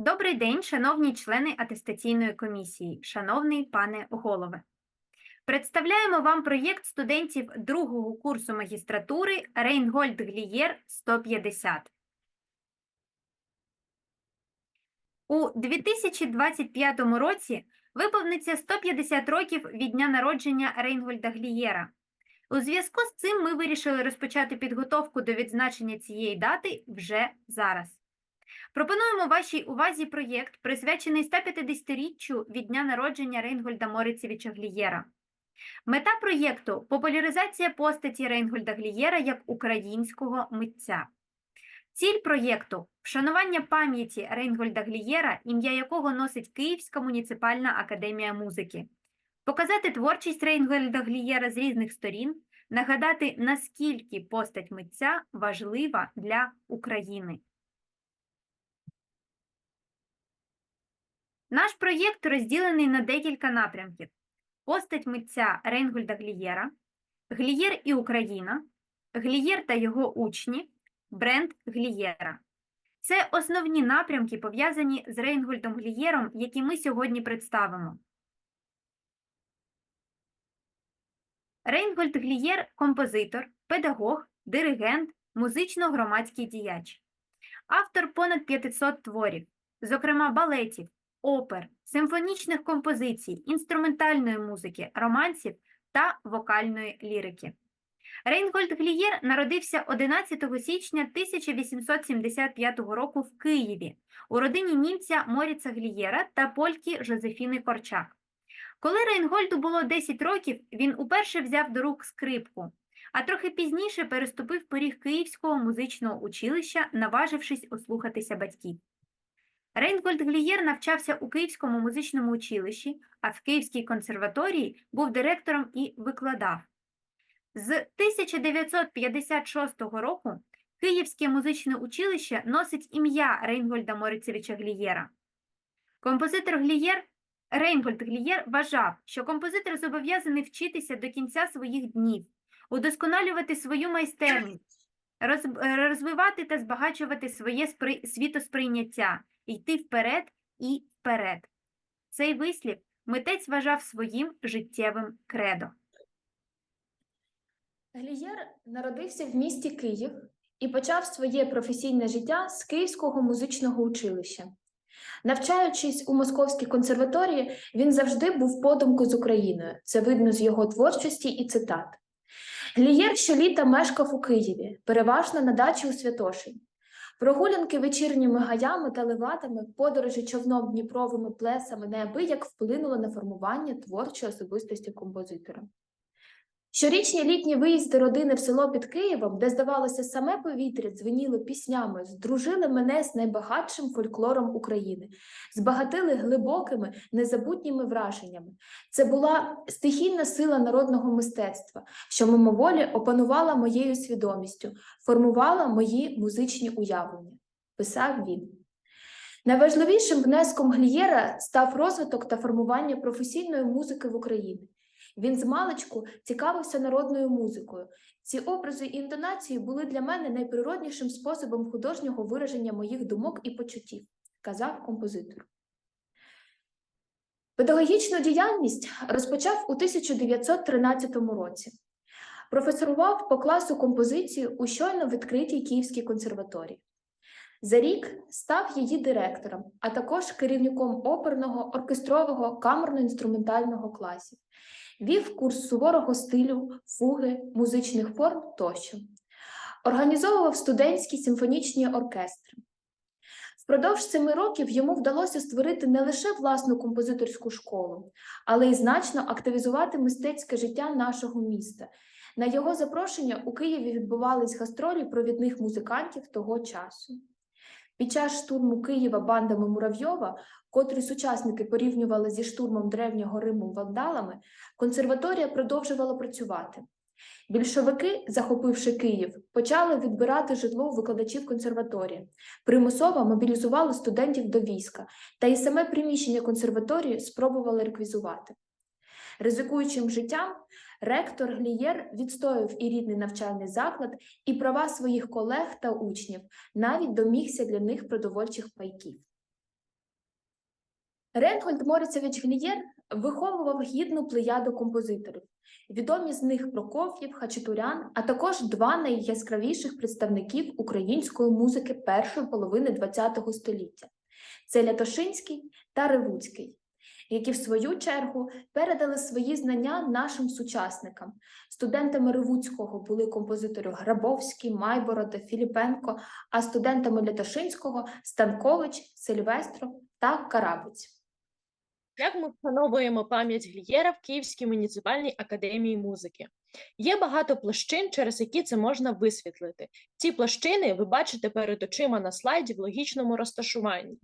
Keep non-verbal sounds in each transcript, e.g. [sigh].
Добрий день, шановні члени атестаційної комісії, шановний пане голове. Представляємо вам проєкт студентів другого курсу магістратури Рейнгольд Глієр 150. У 2025 році виповниться 150 років від дня народження Рейнгольда Глієра. У зв'язку з цим ми вирішили розпочати підготовку до відзначення цієї дати вже зараз. Пропонуємо вашій увазі проєкт, присвячений 150-річчю від дня народження Рейнгольда Морицевича Глієра. Мета проєкту популяризація постаті Рейнгольда Глієра як українського митця. Ціль проєкту вшанування пам'яті Рейнгольда Глієра, ім'я якого носить Київська муніципальна академія музики, показати творчість Рейнгольда Глієра з різних сторін, нагадати, наскільки постать митця важлива для України. Наш проєкт розділений на декілька напрямків: постать митця Рейнгольда Глієра, Глієр і Україна, Глієр та його учні, бренд Глієра. Це основні напрямки, пов'язані з Рейнгольдом Глієром, які ми сьогодні представимо. Рейнгольд Глієр композитор, педагог, диригент, музично-громадський діяч. Автор понад 500 творів, зокрема балетів, опер, симфонічних композицій, інструментальної музики, романсів та вокальної лірики. Рейнгольд Глієр народився 11 січня 1875 року в Києві у родині німця Моріца Глієра та польки Жозефіни Корчак. Коли Рейнгольду було 10 років, він уперше взяв до рук скрипку, а трохи пізніше переступив поріг Київського музичного училища, наважившись ослухатися батьків. Рейнгольд Глієр навчався у Київському музичному училищі, а в Київській консерваторії був директором і викладав. З 1956 року Київське музичне училище носить ім'я Рейнгольда Морицевича Глієра. Композитор Глієр Рейнгольд Глієр вважав, що композитор зобов'язаний вчитися до кінця своїх днів, удосконалювати свою майстерність, розвивати та збагачувати своє спри- світосприйняття, йти вперед і вперед. Цей вислів митець вважав своїм життєвим кредо. Глієр народився в місті Київ і почав своє професійне життя з Київського музичного училища. Навчаючись у Московській консерваторії, він завжди був подумку з Україною. Це видно з його творчості і цитат. Глієр щоліта мешкав у Києві, переважно на дачі у Святошині. Прогулянки вечірніми гаями та леватами, подорожі човном Дніпровими плесами неабияк вплинули на формування творчої особистості композитора. Щорічні літні виїзди родини в село під Києвом, де, здавалося, саме повітря дзвеніло піснями, здружили мене з найбагатшим фольклором України, збагатили глибокими, незабутніми враженнями. Це була стихійна сила народного мистецтва, що мимоволі опанувала моєю свідомістю, формувала мої музичні уявлення, писав він. Найважливішим внеском Глієра став розвиток та формування професійної музики в Україні. Він з маличку цікавився народною музикою. Ці образи і інтонації були для мене найприроднішим способом художнього вираження моїх думок і почуттів, казав композитор. Педагогічну діяльність розпочав у 1913 році. Професорував по класу композиції у щойно відкритій Київській консерваторії. За рік став її директором, а також керівником оперного, оркестрового, камерно-інструментального класів. Вів курс суворого стилю, фуги, музичних форм тощо. Організовував студентські симфонічні оркестри. Впродовж семи років йому вдалося створити не лише власну композиторську школу, але й значно активізувати мистецьке життя нашого міста. На його запрошення у Києві відбувались гастролі провідних музикантів того часу. Під час штурму Києва бандами Муравйова, котрі сучасники порівнювали зі штурмом древнього Риму вандалами, консерваторія продовжувала працювати. Більшовики, захопивши Київ, почали відбирати житло у викладачів консерваторії, примусово мобілізували студентів до війська, та й саме приміщення консерваторії спробували реквізувати. Ризикуючим життям, ректор Глієр відстояв і рідний навчальний заклад, і права своїх колег та учнів, навіть домігся для них продовольчих пайків. Рейнгольд Морицевич Глієр виховував гідну плеяду композиторів. Відомі з них Прокоф'єв, Хачатурян, а також два найяскравіших представників української музики першої половини ХХ століття це Лятошинський та Ревуцький, які в свою чергу передали свої знання нашим сучасникам. Студентами Ревуцького були композитори Грабовський, Майборода, Філіпенко, а студентами Лятошинського Станкович, Сильвестров та Карабець. Як ми вшановуємо пам'ять Глієра в Київській муніципальній академії музики? Є багато площин, через які це можна висвітлити. Ці площини ви бачите перед очима на слайді в логічному розташуванні.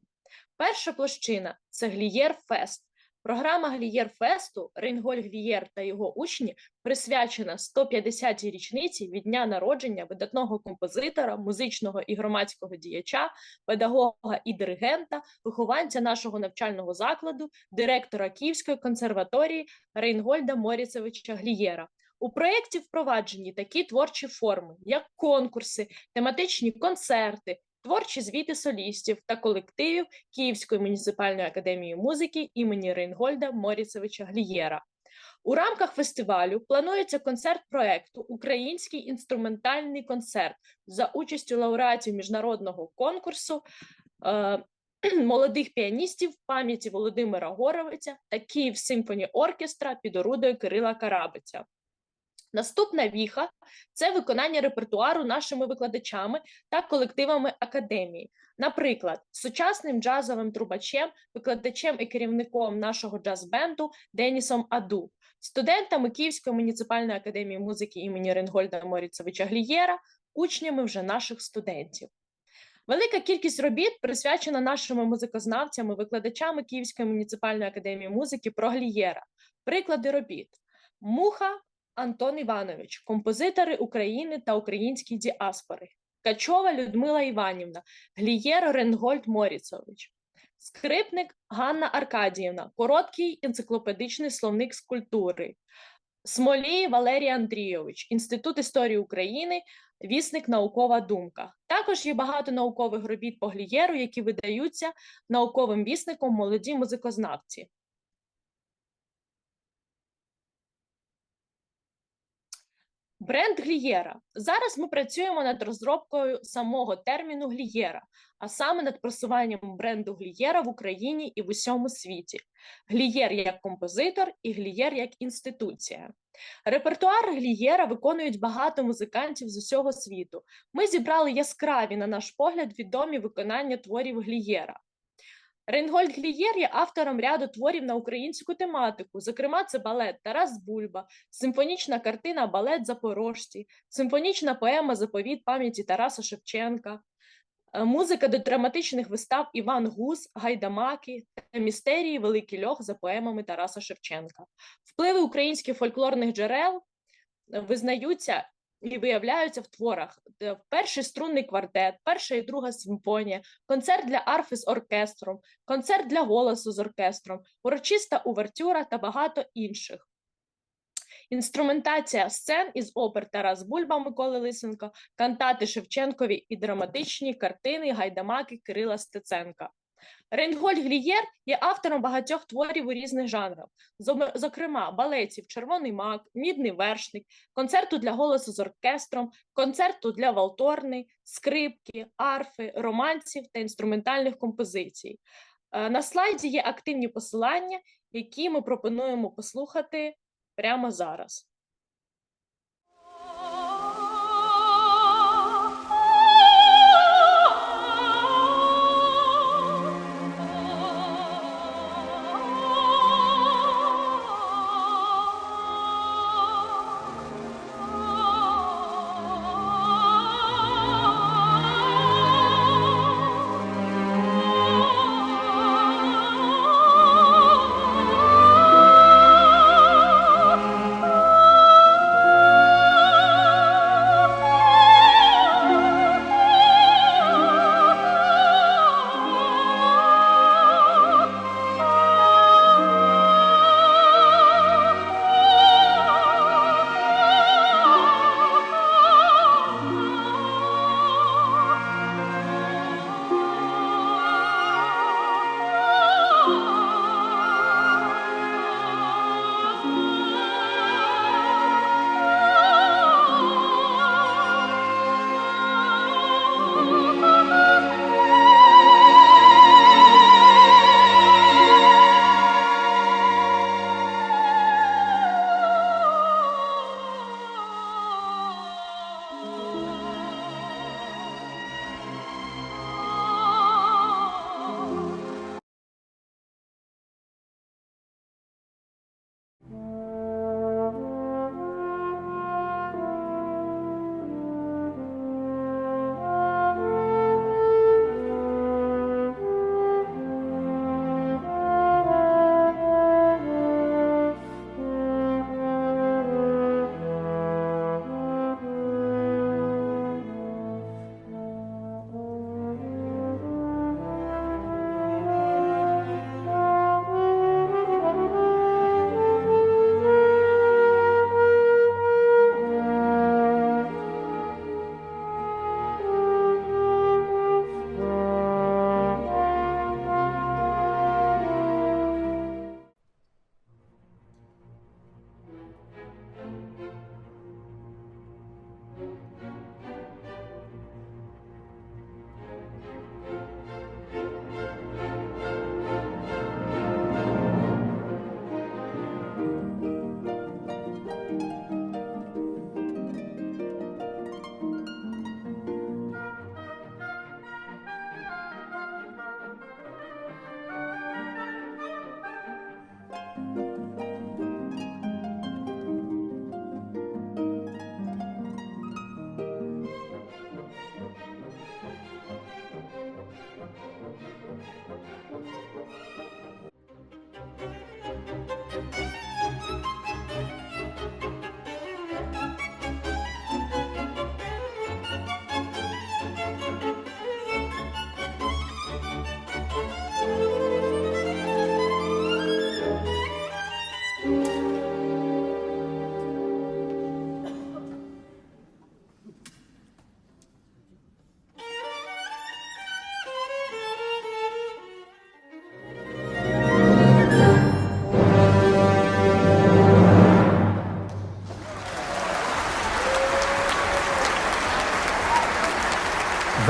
Перша площина це Глієр Фест. Програма Глієр Фесту Рейнголь Глієр та його учні присвячена 150-й річниці від дня народження видатного композитора, музичного і громадського діяча, педагога і диригента, вихованця нашого навчального закладу, директора Київської консерваторії Рейнгольда Моріцевича Глієра. У проєкті впроваджені такі творчі форми, як конкурси, тематичні концерти, творчі звіти солістів та колективів Київської муніципальної академії музики імені Рейнгольда Моріцевича Глієра. У рамках фестивалю планується концерт проекту Український інструментальний концерт за участю лауреатів міжнародного конкурсу е, [clears throat] молодих піаністів пам'яті Володимира Горовиця та Київ Симфоні Оркестра під орудою Кирила Карабиця. Наступна віха це виконання репертуару нашими викладачами та колективами академії. Наприклад, сучасним джазовим трубачем, викладачем і керівником нашого джаз-бенду Денісом Аду, студентами Київської муніципальної академії музики імені Ренгольда Моріцевича Глієра, учнями вже наших студентів. Велика кількість робіт присвячена нашими музикознавцями, викладачами Київської муніципальної академії музики про Глієра. Приклади робіт: Муха Антон Іванович, композитори України та українські діаспори, Качова Людмила Іванівна, Глієр Ренгольд Моріцович, скрипник Ганна Аркадіївна, короткий енциклопедичний словник з культури, Смолій Валерій Андрійович, Інститут історії України, вісник Наукова думка. Також є багато наукових робіт по Глієру, які видаються науковим вісником молоді музикознавці. Бренд Глієра. Зараз ми працюємо над розробкою самого терміну Глієра, а саме над просуванням бренду Глієра в Україні і в усьому світі. Глієр як композитор і Глієр як інституція. Репертуар Глієра виконують багато музикантів з усього світу. Ми зібрали яскраві, на наш погляд, відомі виконання творів Глієра. Рейнгольд Глієр є автором ряду творів на українську тематику. Зокрема, це балет Тарас Бульба, симфонічна картина Балет Запорожці, симфонічна поема Заповіт пам'яті Тараса Шевченка, е, музика до драматичних вистав Іван Гус, Гайдамаки та містерії Великий льох за поемами Тараса Шевченка. Впливи українських фольклорних джерел е, визнаються і виявляються в творах: Е, перший струнний квартет, перша і друга симфонія, концерт для арфи з оркестром, концерт для голосу з оркестром, урочиста увертюра та багато інших. Інструментація сцен із опер Тарас Бульба Миколи Лисенко, кантати Шевченкові і драматичні картини Гайдамаки Кирила Стеценка. Рейнгольд Глієр є автором багатьох творів у різних жанрах, зокрема балетів Червоний мак, Мідний вершник, концерту для голосу з оркестром, концерту для валторни, скрипки, арфи, романсів та інструментальних композицій. Е, На слайді є активні посилання, які ми пропонуємо послухати прямо зараз.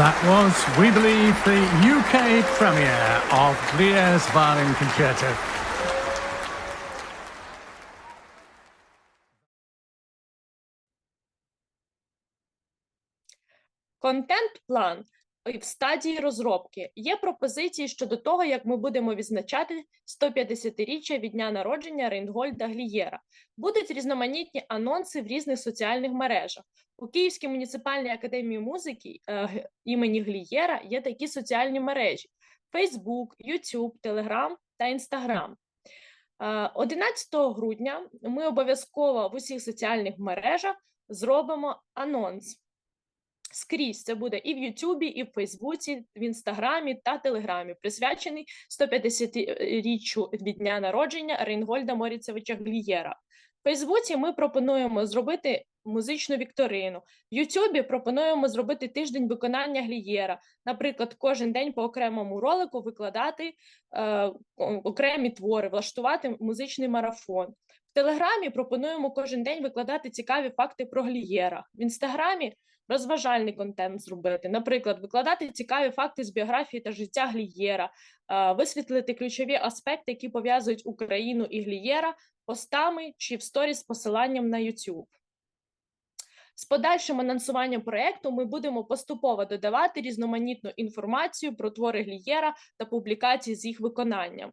That was, we believe, the UK premiere of Glier's Violin Concerto. Content plan в стадії розробки. Є пропозиції щодо того, як ми будемо відзначати 150-річчя від дня народження Рейнгольда Глієра. Будуть різноманітні анонси в різних соціальних мережах. У Київській муніципальній академії музики е, імені Глієра є такі соціальні мережі: Facebook, YouTube, Telegram та Instagram. Е, 11 грудня ми обов'язково в усіх соціальних мережах зробимо анонс скрізь. Це буде і в Ютубі, і в Фейсбуці, в Інстаграмі та Телеграмі, присвячений 150-річчю від дня народження Рейнгольда Моріцевича Глієра. В Фейсбуці ми пропонуємо зробити музичну вікторину. В Ютубі пропонуємо зробити тиждень виконання Глієра. Наприклад, кожен день по окремому ролику викладати е, окремі твори, влаштувати музичний марафон. В Телеграмі пропонуємо кожен день викладати цікаві факти про Глієра. В інстаграмі розважальний контент зробити, наприклад, викладати цікаві факти з біографії та життя Глієра, висвітлити ключові аспекти, які пов'язують Україну і Глієра постами чи в сторіс з посиланням на YouTube. З подальшим анонсуванням проекту ми будемо поступово додавати різноманітну інформацію про твори Глієра та публікації з їх виконанням.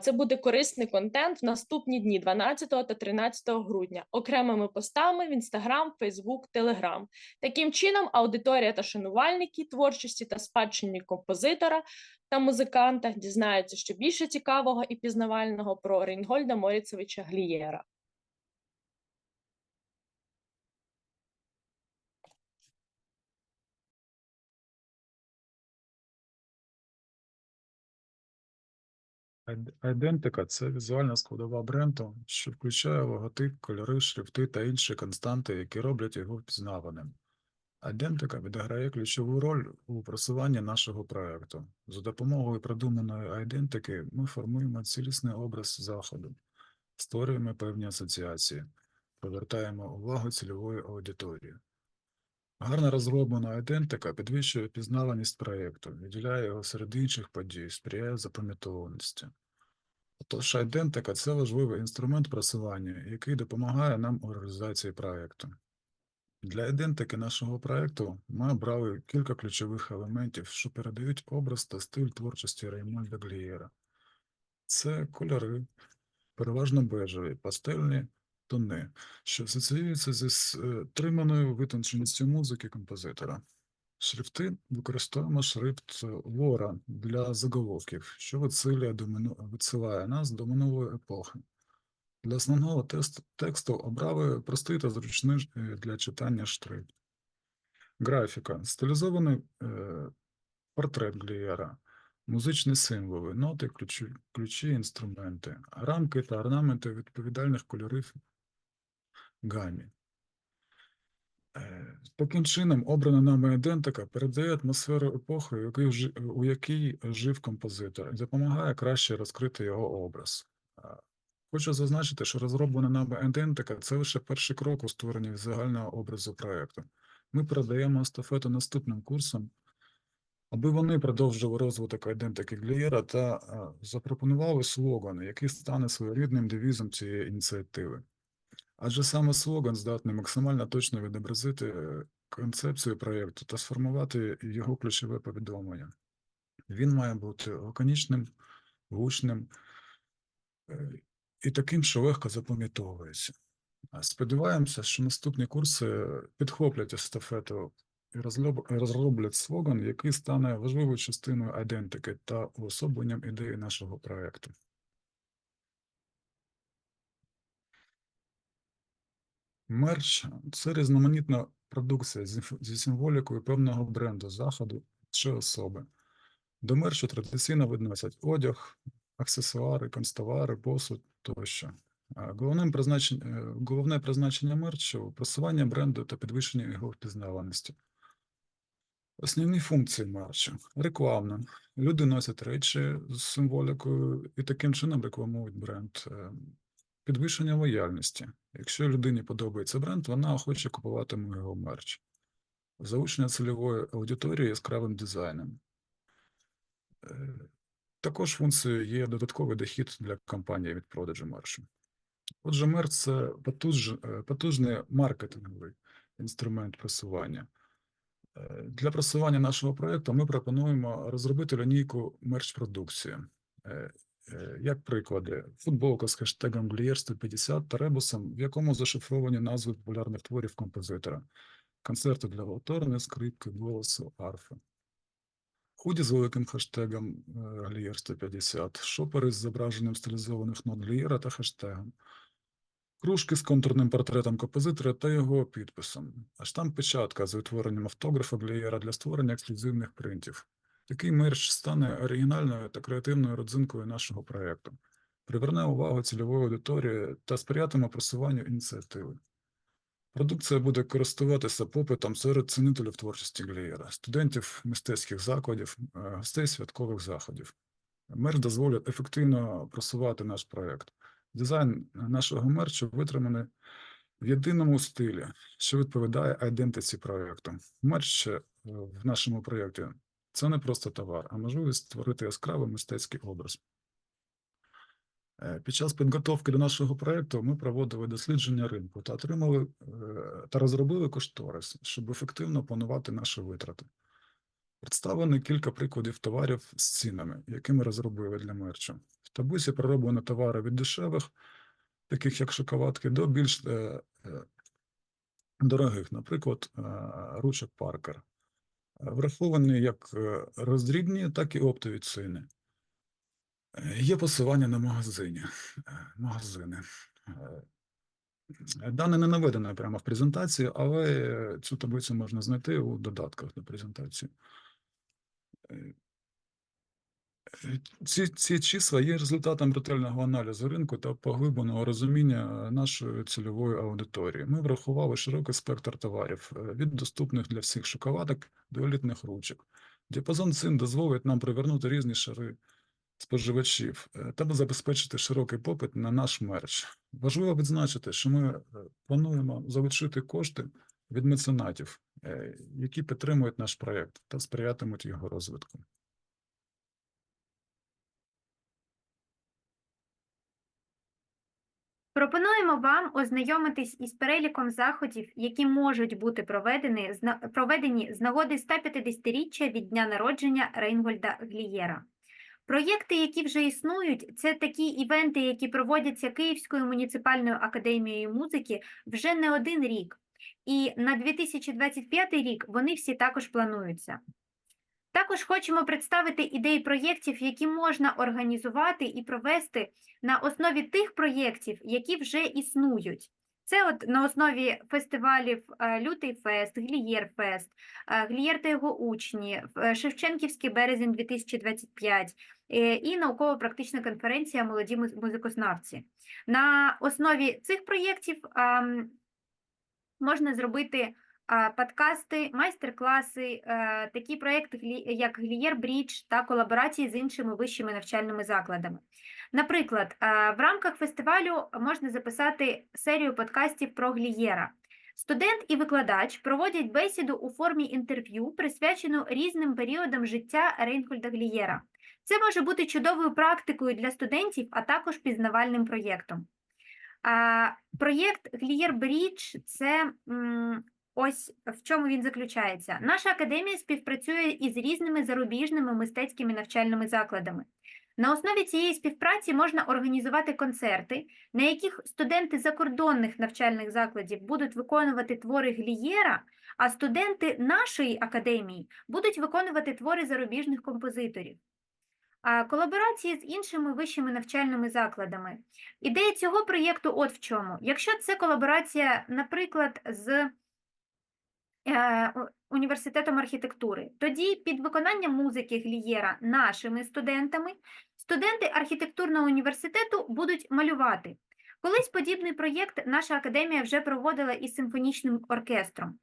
Це буде корисний контент в наступні дні 12 та 13 грудня, окремими постами в Інстаграм, Фейсбук, Телеграм. Таким чином, аудиторія та шанувальники творчості та спадщині композитора та музиканта дізнаються, що більше цікавого і пізнавального про Рейнгольда Моріцевича Глієра. Айдентика це візуальна складова бренду, що включає логотип, кольори, шрифти та інші константи, які роблять його впізнаваним. Айдентика відіграє ключову роль у просуванні нашого проекту. За допомогою продуманої айдентики ми формуємо цілісний образ заходу, створюємо певні асоціації, повертаємо увагу цільової аудиторії. Гарно розроблена айдентика підвищує пізнаваність проєкту, виділяє його серед інших подій, сприяє запам'ятованості. Тож айдентика це важливий інструмент просування, який допомагає нам у реалізації проєкту. Для айдентики нашого проєкту ми обрали кілька ключових елементів, що передають образ та стиль творчості Реймонда Глієра. Це кольори, переважно бежеві, пастельні тони, що асоціюються зі стриманою витонченістю музики композитора. Шрифти використовуємо шрифт е, Вора для заголовків, що відсилює до нас до минулої епохи. Для основного тест- тексту обрали простий та зручний е, для читання шрифт. Графіка. Стилізований е, портрет Глієра, музичні символи, ноти, ключі, ключі, інструменти, рамки та орнаменти відповідальних кольорів гамі. Е, Таким чином, обрана нами ідентика передає атмосферу епохи, у якій, жив композитор, і допомагає краще розкрити його образ. Хочу зазначити, що розроблена нами ідентика – це лише перший крок у створенні загального образу проєкту. Ми передаємо естафету наступним курсам, аби вони продовжили розвиток ідентики Глієра та запропонували слоган, який стане своєрідним девізом цієї ініціативи. Адже саме слоган здатний максимально точно відобразити е, концепцію проєкту та сформувати його ключове повідомлення. Він має бути лаконічним, гучним е, і таким, що легко запам'ятовується. Сподіваємося, що наступні курси підхоплять естафету і розроблять слоган, який стане важливою частиною ідентики та уособленням ідеї нашого проєкту. Мерч це різноманітна продукція зі, символікою певного бренду, заходу чи особи. До мерчу традиційно відносять одяг, аксесуари, канцтовари, посуд тощо. Головним призначень, е, головне призначення мерчу просування бренду та підвищення його впізнаваності. Основні функції мерчу рекламна. Люди носять речі з символікою і таким чином рекламують бренд. Підвищення лояльності. Якщо людині подобається бренд, вона охоче купуватиме його мерч. залучення цільової аудиторії яскравим дизайном. Е, Також функцією є додатковий дохід для компанії від продажу мерчу. Отже, мерч це потуж, е, потужний маркетинговий інструмент просування. Е, Для просування нашого проєкту ми пропонуємо розробити лінійку мерч-продукції. Е, е, Як приклади, футболка з хештегом Глієр 150 та ребусом, в якому зашифровані назви популярних творів композитора, концерти для валторни, скрипки, голосу, арфи. Худі з великим хештегом е, Глієр 150, шопери з зображенням стилізованих нот Глієра та хештегом, кружки з контурним портретом композитора та його підписом, а штамп-печатка з відтворенням автографа Глієра для створення ексклюзивних принтів. Такий мерч стане оригінальною та креативною родзинкою нашого проєкту, приверне увагу цільової аудиторії та сприятиме просуванню ініціативи. Продукція буде користуватися попитом серед цінителів творчості Глієра, студентів мистецьких закладів, е, гостей святкових заходів. Мерч дозволить ефективно просувати наш проєкт. Дизайн нашого мерчу витриманий в єдиному стилі, що відповідає айдентиці проєкту. Мерч е, в нашому проєкті це не просто товар, а можливість створити яскравий мистецький образ. Е, Під час підготовки до нашого проєкту ми проводили дослідження ринку та отримали е, та розробили кошторис, щоб ефективно планувати наші витрати. Представлено кілька прикладів товарів з цінами, які ми розробили для мерчу. В таблиці пророблено товари від дешевих, таких як шоколадки, до більш е, дорогих, наприклад, ручок Паркер. Враховані як е, роздрібні, так і оптові ціни. Е, Є посилання на магазині, е, магазини. Дане не наведено прямо в презентації, але цю таблицю можна знайти у додатках до презентації. Ці, ці числа є результатом ретельного аналізу ринку та поглибленого розуміння е, нашої цільової аудиторії. Ми врахували широкий спектр товарів е, від доступних для всіх шоколадок до елітних ручок. Діапазон цін дозволить нам привернути різні шари споживачів е, та забезпечити широкий попит на наш мерч. Важливо відзначити, що ми плануємо залучити кошти від меценатів, які підтримують наш проєкт та сприятимуть його розвитку. Пропонуємо вам ознайомитись із переліком заходів, які можуть бути проведені, проведені з нагоди 150-річчя від дня народження Рейнгольда Глієра. Проєкти, які вже існують, це такі івенти, які проводяться Київською муніципальною академією музики вже не один рік. І на 2025 рік вони всі також плануються. Також хочемо представити ідеї проєктів, які можна організувати і провести на основі тих проєктів, які вже існують. Це от на основі фестивалів е, Лютий Фест, Глієр Фест, е, Глієр та його учні, е, Шевченківський березень 2025 е, і науково-практична конференція Молоді музикознавці. На основі цих проєктів можна зробити подкасти, майстер-класи, е, такі проєкти, як Глієр Брідж та колаборації з іншими вищими навчальними закладами. Наприклад, е, в рамках фестивалю можна записати серію подкастів про Глієра. Студент і викладач проводять бесіду у формі інтерв'ю, присвячену різним періодам життя Рейнхольда Глієра. Це може бути чудовою практикою для студентів, а також пізнавальним проєктом. Проєкт Глієр Брідж це ось в чому він заключається. Наша академія співпрацює із різними зарубіжними мистецькими навчальними закладами. На основі цієї співпраці можна організувати концерти, на яких студенти закордонних навчальних закладів будуть виконувати твори Глієра, а студенти нашої академії будуть виконувати твори зарубіжних композиторів. А колаборації з іншими вищими навчальними закладами. Ідея цього проєкту от в чому. Якщо це колаборація, наприклад, з університетом архітектури, тоді під виконанням музики Глієра нашими студентами студенти архітектурного університету будуть малювати. Колись подібний проєкт наша академія вже проводила із симфонічним оркестром.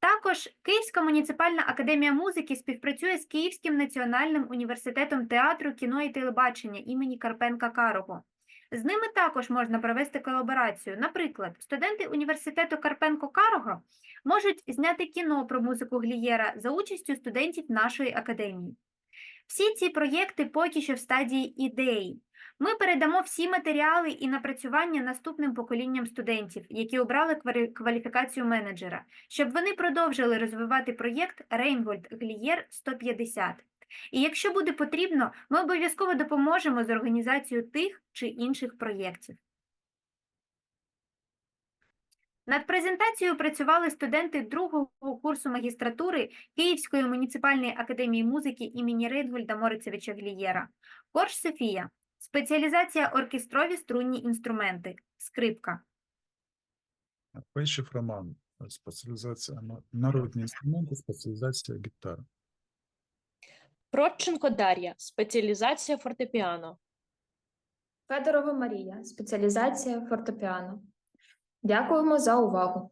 Також Київська муніципальна академія музики співпрацює з Київським національним університетом театру, кіно і телебачення імені Карпенка Карого. З ними також можна провести колаборацію. Наприклад, студенти університету Карпенко-Карого можуть зняти кіно про музику Глієра за участю студентів нашої академії. Всі ці проєкти поки що в стадії ідеї. Ми передамо всі матеріали і напрацювання наступним поколінням студентів, які обрали кваліфікацію менеджера, щоб вони продовжили розвивати проєкт Рейнвольд Глієр 150. І якщо буде потрібно, ми обов'язково допоможемо з організацією тих чи інших проєктів. Над презентацією працювали студенти другого курсу магістратури Київської муніципальної академії музики імені Рейнгольда Морицевича Глієра. Корж Софія. Спеціалізація оркестрові струнні інструменти. Скрипка. Пейшев Роман, спеціалізація народні інструменти, спеціалізація гітара. Продченко Дар'я, спеціалізація фортепіано. Федорова Марія, спеціалізація фортепіано. Дякуємо за увагу.